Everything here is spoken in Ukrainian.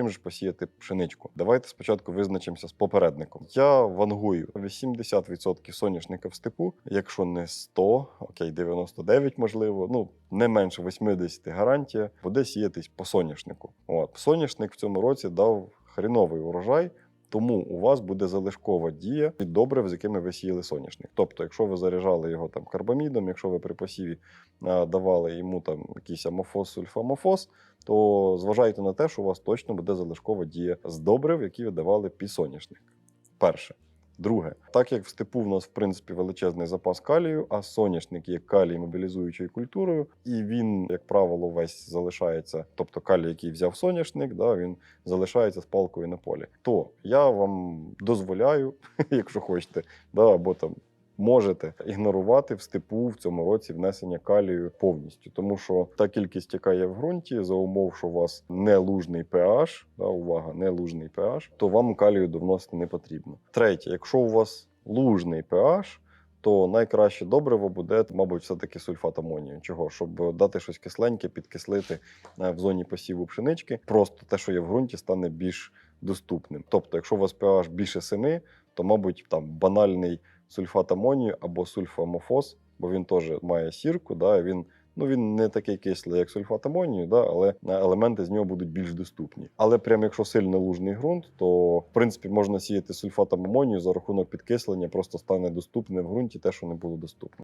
чим же посіяти пшеничку? Давайте спочатку визначимося з попередником. Я вангую 80% соняшника в степу, якщо не 100, окей, 99 можливо, ну не менше 80 гарантія, буде сіятись по соняшнику. От соняшник в цьому році дав хріновий урожай. Тому у вас буде залишкова дія від добрив, з якими ви сіяли соняшник. Тобто, якщо ви заряджали його там карбамідом, якщо ви при посіві давали йому там якийсь амофос, сульфамофос, то зважайте на те, що у вас точно буде залишкова дія з добрив, які ви давали під соняшник. Перше. Друге, так як в степу в нас в принципі величезний запас калію, а соняшник є калій мобілізуючою культурою, і він, як правило, весь залишається, тобто калій, який взяв соняшник, да, він залишається з палкою на полі. То я вам дозволяю, якщо хочете, да, або там можете ігнорувати в степу в цьому році внесення калію повністю, тому що та кількість, яка є в ґрунті, за умов, що у вас не лужний pH, да, увага, не лужний pH, то вам калію довносити не потрібно. Третє, якщо у вас лужний pH, то найкраще добриво буде, мабуть, все-таки сульфат амонію. Чого? Щоб дати щось кисленьке, підкислити е, в зоні посіву пшенички. Просто те, що є в ґрунті, стане більш доступним. Тобто, якщо у вас pH більше 7, то, мабуть, там банальний сульфат амонію або сульфамофос, бо він теж має сірку, да, він. Ну, він не такий кислий, як сульфат амонію, да, але е, елементи з нього будуть більш доступні. Але прям якщо сильно лужний ґрунт, то в принципі можна сіяти сульфатом амонію за рахунок підкислення, просто стане доступним в ґрунті те, що не було доступне.